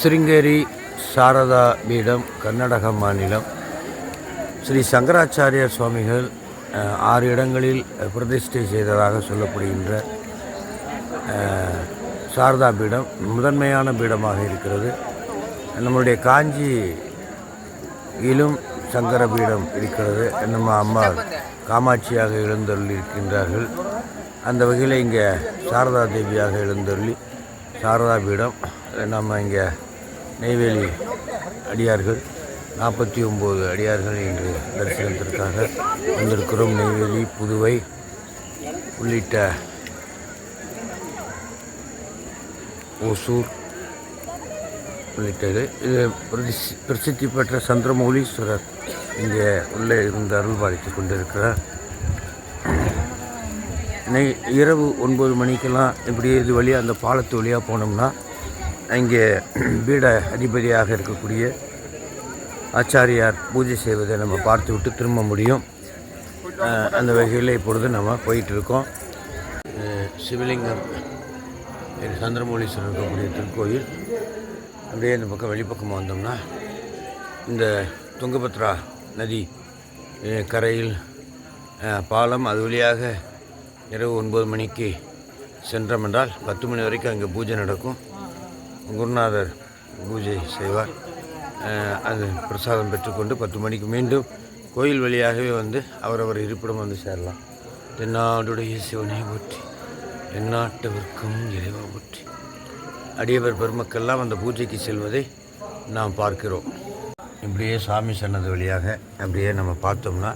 சிருங்கேரி சாரதா பீடம் கர்நாடக மாநிலம். ஸ்ரீ சங்கராச்சாரிய சுவாமிகள் ஆறு இடங்களில் பிரதிஷ்டை செய்ததாக சொல்லப்படுகின்ற சாரதா பீடம் முதன்மையான பீடமாக இருக்கிறது. நம்முடைய காஞ்சி இலும் சங்கர பீடம் இருக்கிறது. நம்ம அம்மா காமாட்சியாக எழுந்தருளி இருக்கின்றார்கள் அந்த வகையில் இங்கே சாரதா தேவியாக எழுந்தருளி சாரதா பீடம் நம்ம இங்கே நெய்வேலி அடியார்கள் நாற்பத்தி ஒம்பது அடியார்கள் இன்று தரிசனத்திற்காக வந்திருக்கிறோம். நெய்வேலி புதுவை உள்ளிட்ட ஓசூர் உள்ளிட்டது இது பிரதி பிரசித்தி பெற்ற சந்திரமௌலீஸ்வரர் இங்கே உள்ளே இருந்து அருள் பாலித்து கொண்டிருக்கிறார். நெய் இரவு ஒன்பது மணிக்கெல்லாம் இப்படி இது வழியாக அந்த பாலத்து வழியாக போனோம்னா இங்கே பீட அதிபதியாக இருக்கக்கூடிய ஆச்சாரியார் பூஜை செய்வதை நம்ம பார்த்து விட்டு திரும்ப முடியும். அந்த வகையில் இப்பொழுது நம்ம போயிட்டுருக்கோம். சிவலிங்கம் சந்திரமௌலீஸ்வரர் இருக்கக்கூடிய திருக்கோயில். அப்படியே இந்த பக்கம் வெளிப்பக்கமாக வந்தோம்னா இந்த துங்கபத்ரா நதி கரையில் பாலம் அது வழியாக இரவு ஒன்பது மணிக்கு சென்றோம் என்றால் பத்து மணி வரைக்கும் அங்கே பூஜை நடக்கும். குருநாதர் பூஜை செய்வார். அது பிரசாதம் பெற்றுக்கொண்டு பத்து மணிக்கு மீண்டும் கோயில் வழியாகவே வந்து அவரவர் இருப்பிடம் வந்து சேரலாம். தென்னாடுடைய சிவனை போற்றி எந்நாட்டவர்க்கும் இறைவா போற்றி. அடியவர் பெருமக்கள்லாம் அந்த பூஜைக்கு செல்வதை நாம் பார்க்கிறோம். இப்படியே சாமி சொன்னது வழியாக அப்படியே நம்ம பார்த்தோம்னா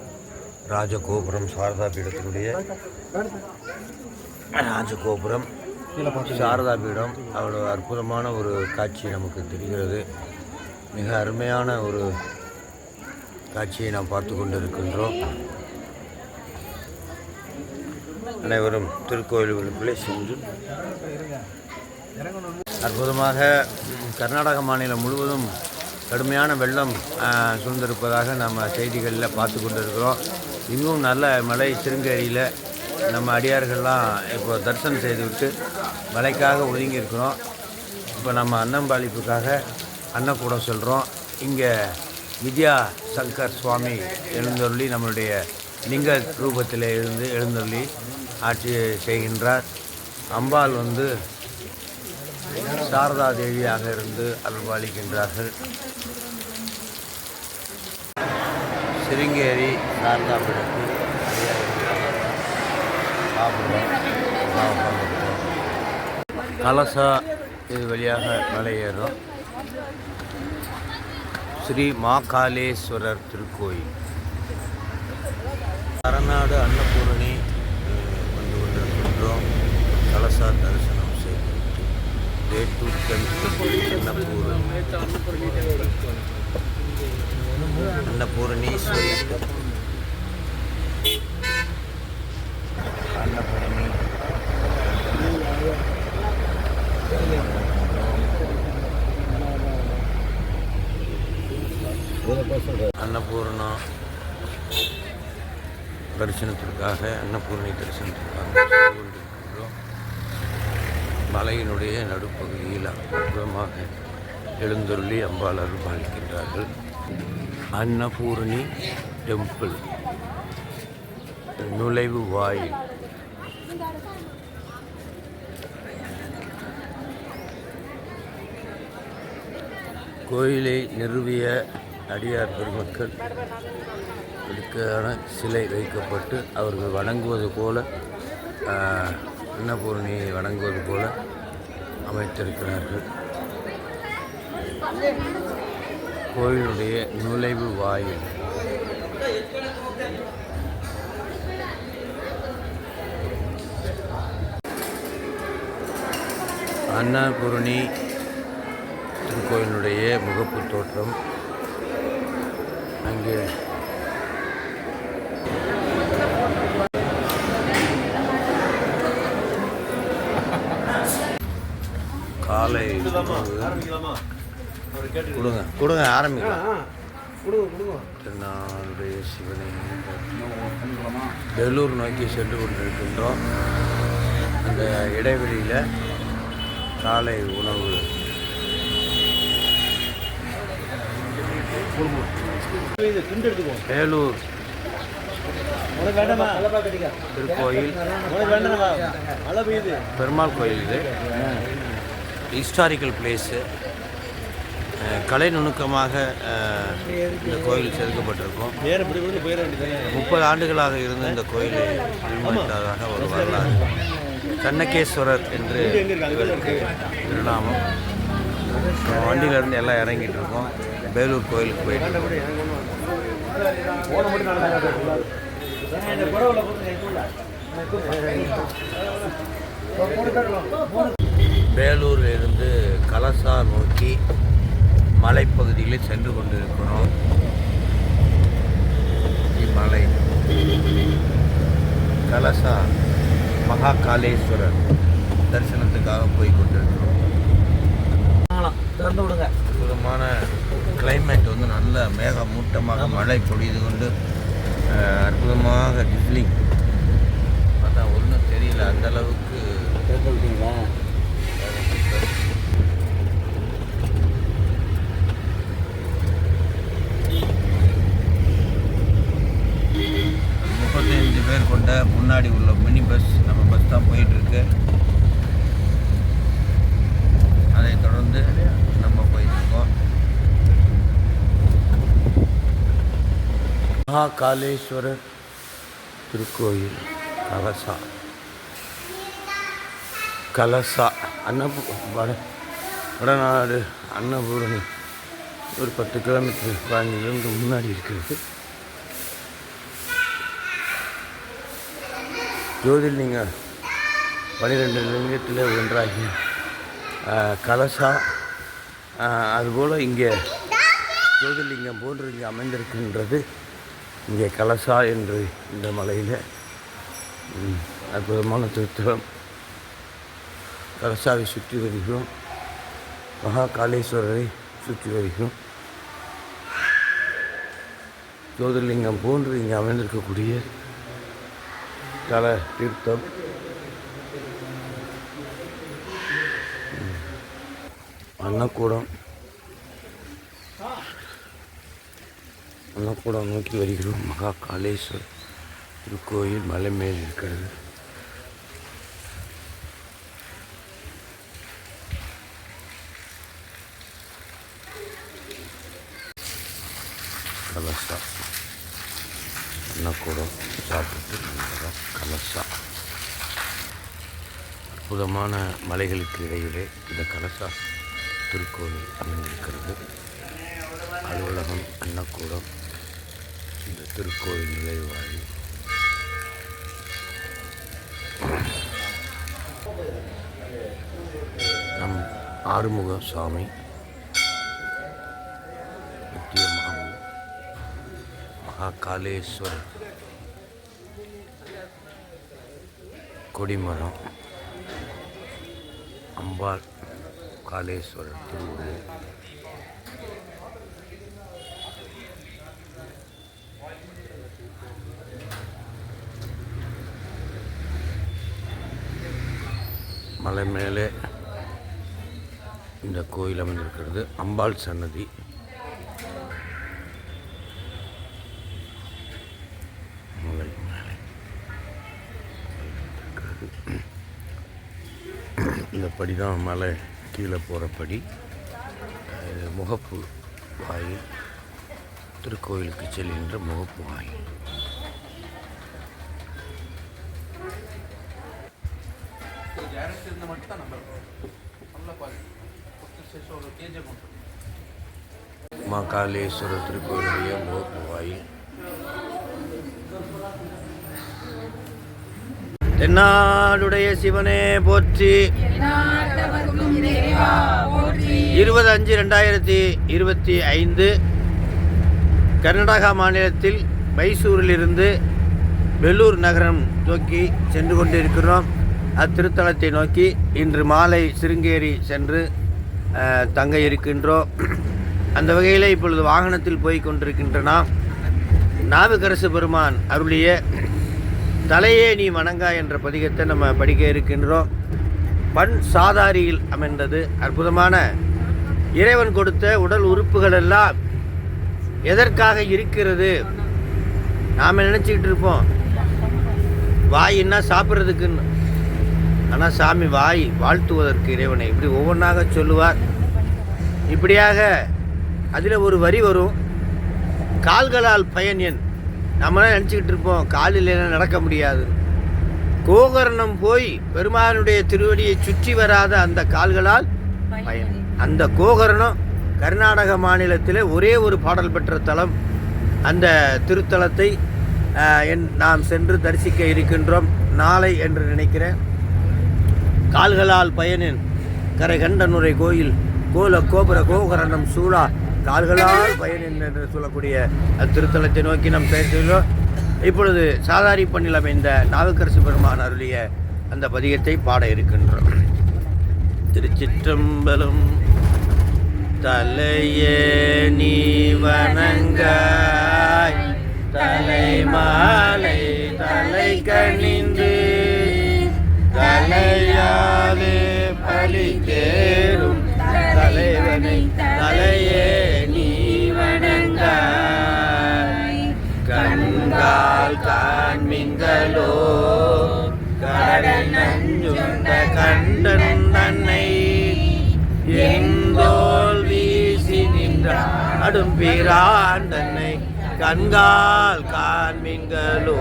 ராஜகோபுரம் சாரதா பீடத்தினுடைய ராஜகோபுரம் சாரதா பீடம் அவ்வளோ அற்புதமான ஒரு காட்சி நமக்கு தெரிகிறது. மிக அருமையான ஒரு காட்சியை நாம் பார்த்து கொண்டிருக்கின்றோம். அனைவரும் திருக்கோயில்களுக்குள்ளே சென்று அற்புதமாக கர்நாடக மாநிலம் முழுவதும் கடுமையான வெள்ளம் சூழ்ந்திருப்பதாக நம்ம செய்திகளில் பார்த்து கொண்டிருக்கிறோம். இன்னும் நல்ல மழை சிருங்கேரியில் நம்ம அடியார்கள்லாம் இப்போ தரிசனம் செய்துவிட்டு மழைக்காக ஒதுங்கி இருக்கிறோம். இப்போ நம்ம அன்னம்பாளிப்புக்காக அன்னக்கூடம் சொல்கிறோம் இங்கே வித்யா சங்கர் சுவாமி எழுந்தொருளி நம்மளுடைய லிங்க ரூபத்தில் எழுந்து எழுந்தொருளி ஆட்சி செய்கின்றார். அம்பாள் வந்து சாரதா தேவியாக இருந்து அருள்பாலிக்கின்றார்கள். சிருங்கேரி சாரதா பீடத்தில் கலசா இது வழியாக மலையேறும். ஸ்ரீ மாகாளேஸ்வரர் திருக்கோயில் அரணாடு அன்னபூரணி அஹ், வந்து கொண்டிருக்கின்றோம் கலசா தரிசனம் செய்துவிட்டு வேட்டூர் டெம்பிள் அன்னபூர்ணா தரிசனத்திற்காக அன்னபூர்ணி தரிசனத்திற்காக. மலையினுடைய நடுப்பகுதியில் அற்புதமாக எழுந்தருளி அம்பாள் அருள் பாலிக்கின்றார்கள் அன்னபூரணி டெம்பிள். நுழைவு வாயில். கோயிலை நிறுவிய அடியார் பெருமக்கள் இதுக்கான சிலை வைக்கப்பட்டு அவர்கள் வணங்குவது போல அன்னபூரணியை வணங்குவது போல அமைத்திருக்கிறார்கள். கோயிலுடைய நுழைவு வாயில். அன்னபூரணி திருக்கோயிலுடைய முகப்பு தோற்றம் அங்கே காலை கொடுங்க. கொடுங்க ஆரம்பிக்கலாம். திருநாளுடைய சிவனை வேலூர் நோக்கி சென்று கொண்டிருக்கின்றோம். அந்த இடைவெளியில் காலை உணவு. வேலூர். திருக்கோயில். பெருமாள் கோயில் இது. ஹிஸ்டாரிக்கல் பிளேஸு கலை நுணுக்கமாக இந்த கோயில் செதுக்கப்பட்டிருக்கும். முப்பது ஆண்டுகளாக இருந்த இந்த கோயிலை நிர்மாணித்ததாக ஒரு வரலாறு. சன்னகேஸ்வரர் என்று இவருக்கு திருநாமம். நம்ம வண்டியிலேருந்து எல்லாம் இறங்கிட்டு இருக்கோம். வேலூர் கோயிலுக்கு போயிட்டு இருக்கோம். போன மட்டும் நான் இந்த குறவில் வேலூரில் இருந்து கலசா நோக்கி மலைப்பகுதிகளில் சென்று கொண்டிருக்கிறோம். இம்மலை. கலசா மகாகாளேஸ்வரர் தரிசனத்துக்காக போய் கொண்டிருக்கிறோம். திறந்து விடுங்க. அற்புதமான கிளைமேட் வந்து நல்ல மேக மூட்டமாக மழை பொழிது கொண்டு அற்புதமாக டிஸ்லிங் பார்த்தா ஒன்றும் தெரியல அந்த அளவுக்கு முப்பத்தஞ்சு பேர் கொண்ட முன்னாடி உள்ள மினி பஸ் நம்ம பஸ் தான் போயிட்டுருக்கு. அதை தொடர்ந்து நம்ம போயிட்டுருக்கோம். மகாகாலேஸ்வரர் திருக்கோயில் கலசா. கலசா அன்னபூ வட வடநாடு அன்னபூரணி. ஒரு பத்து கிலோமீட்டர் பதினஞ்சு கிலோமீட்டர் முன்னாடி இருக்கிறது. ஜோதிர்லிங்க பன்னிரெண்டு லிங்கத்தில் ஒன்றாகி கலசா அதுபோல் இங்கே ஜோதிர்லிங்கம் போன்று இங்கே அமைந்திருக்கின்றது. இங்கே கலசா என்று இந்த மலையில். அற்புதமான திருத்தலம். கலசாவை சுற்றி வருகிறோம். மகா காளேஸ்வரரை சுற்றி வருகிறோம். ஜோதிர்லிங்கம் போன்று இங்கே அமைந்திருக்கக்கூடிய தல தீர்த்தம். அன்னக்கூடம். அன்னக்கூடம் நோக்கி வருகிறோம். மகா காளேஸ்வர் திருக்கோயில் மலை மேல் இருக்கிறது. கலசா. அன்னக்கூடம் சாப்பிட்டு வந்துடும் கலசா அற்புதமான மலைகளுக்கு இடையிலே இந்த கலசா திருக்கோயில் அமைந்திருக்கிறது. அலுவலகம் அன்னக்கூடம் இந்த திருக்கோயில் நிலைவாழி நம் ஆறுமுக சாமி மகா காளேஸ்வரம் கொடிமரம் அம்பாள் காளேஸ்வரர் திருவுருவம் மலை மேலே இந்த கோயில் அமைந்திருக்கிறது அம்பாள் சன்னதி மலை மேலே இருக்கிறது. இந்த படி தான் மலை கீழே போகிற படி இது முகப்பு வாயில் திருக்கோயிலுக்கு செல்கின்ற முகப்பு வாயில். மகாலேஸ்வரர் திருக்கோயிலுடைய முகப்பு வாயில். தென்னாடுடைய சிவனே போற்றி. இருபது அஞ்சு ரெண்டாயிரத்தி இருபத்தி ஐந்து கர்நாடகா மாநிலத்தில் மைசூரிலிருந்து வெள்ளூர் நகரம் நோக்கி சென்று கொண்டிருக்கிறோம். அத்திருத்தலத்தை நோக்கி இன்று மாலை சிருங்கேரி சென்று தங்க இருக்கின்றோம். அந்த வகையில் இப்பொழுது வாகனத்தில் போய் கொண்டிருக்கின்றன. நாவுக்கரசு பெருமான் அருளிய தலையே நீ வணங்கா என்ற பதிகத்தை நம்ம படிக்க இருக்கின்றோம். பண் சாதாரியில் அமைந்தது அற்புதமான. இறைவன் கொடுத்த உடல் உறுப்புகள் எல்லாம் எதற்காக இருக்கிறது? நாம் நினச்சிக்கிட்டு இருப்போம். வாயின்னா சாப்பிட்றதுக்குன்னு. ஆனால் சாமி வாய் வாழ்த்துவதற்கு இறைவனை. இப்படி ஒவ்வொன்றாக சொல்லுவார். இப்படியாக அதில் ஒரு வரி வரும். கால்களால் பயன் எண் நம்மளாம் நினச்சிக்கிட்டு இருப்போம் கால் இல்லைன்னா நடக்க முடியாது. கோகர்ணம் போய் பெருமானுடைய திருவடியை சுற்றி வராத அந்த கால்களால் பயன். அந்த கோகர்ணம் கர்நாடக மாநிலத்தில் ஒரே ஒரு பாடல் பெற்ற தலம். அந்த திருத்தலத்தை என்- நாம் சென்று தரிசிக்க இருக்கின்றோம் நாளை என்று நினைக்கிறேன். கால்களால் பயனின் கரை கண்டனுரை கோயில் கோல கோபுர கோகரணம் சூழா கால்களால் பயன் என்று சொல்லக்கூடிய அத்திருத்தலத்தை நோக்கி நாம் பேசுகிறோம் இப்பொழுது சாதாரி பண்ணில் அமைந்த நாவுக்கரசு பெருமான் அருளிய அந்த பதிகத்தை பாட இருக்கின்றோம். திருச்சிற்றம்பலம் தலையே நீ வணங்காய் தலை மாலை தலை கணிந்து கண்கால் காண்மிங்களோ கடல் நஞ்சுண்ட கண்டன் தன்னை. எங்கோல் வீசி நின்றான். அடும் பிரான் தன்னை. கண்கால் காண்மிங்களோ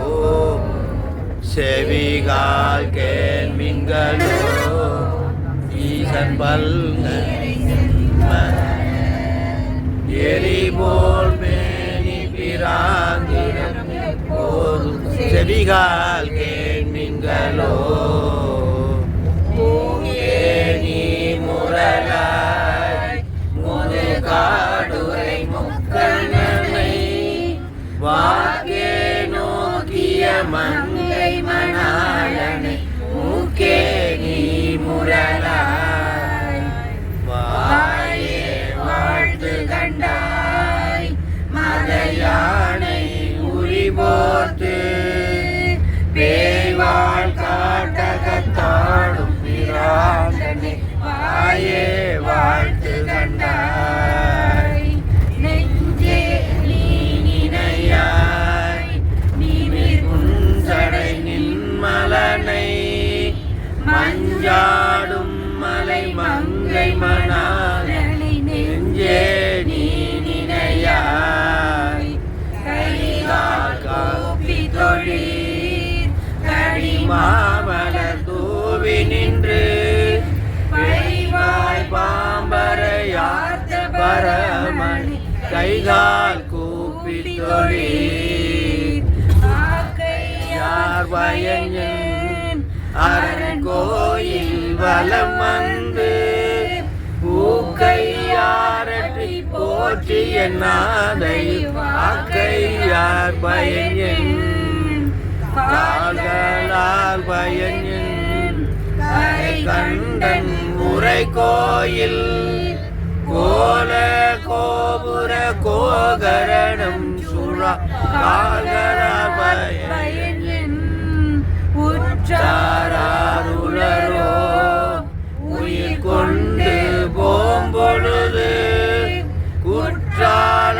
செவிகால் கேள்விங்களோ ஈசன் பல்கள் எரிபோல் மேனி பிரான் போதும் செவிகால் மூங்கே நீ முரலாய் முது காடுரை முக்கணனை வாக்கே நோக்கிய மங்கை மணாளனை மூக்கே நீ முரலாய் காட்டகத்தாடும் பிராண்டனை வாயே வாழ்க கைகால் கூப்பி தொழீர் யார் பயன் அரண் கோயில் வலம் வந்து பூக்கையாரற்றி போற்றி என்னாதை வாக்கையார் பயன் கால்களால் பயன் கரை கண்டன் உரை கோயில். கோபுர கோகரணம் சுழா கால்களால் பயன் உயிர் கொண்டு போம்பொழுது குற்றால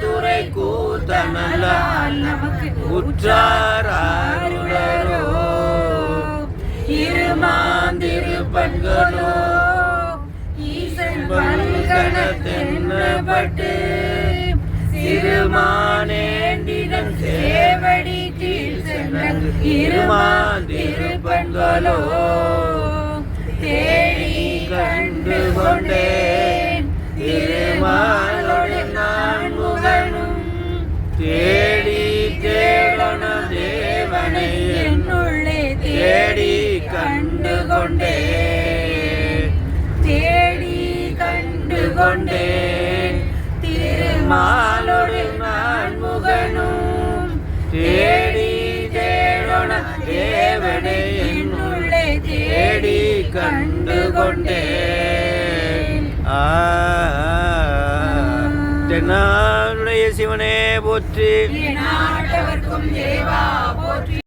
துறை கூத்தனல்லால் நமக்கு உற்றாருளரோ இருமாந்திருப்பன்களோ பண்களோ பல்கணத்தென்னப்பட்டு சிறுமானேண்டிதன் சேவடி கீழ் இருமான் திருப்பந்தோலோ தேடி கண்டு கொண்டேன் திருமாலோடு நான் முகனும் தேடி தேடன தேவனை என்னுள்ளே தேடி கண்டு கொண்டேன் கண்டு கொண்டேன் திருமாலோடு நான் முகனும் தேடி தேடன தேவனை என்னுள்ளே தேடி கண்டு கொண்டேன் ஆ தென்னாளுடைய சிவனே போற்றி நாட்டவர்க்கும் தேவா போற்றி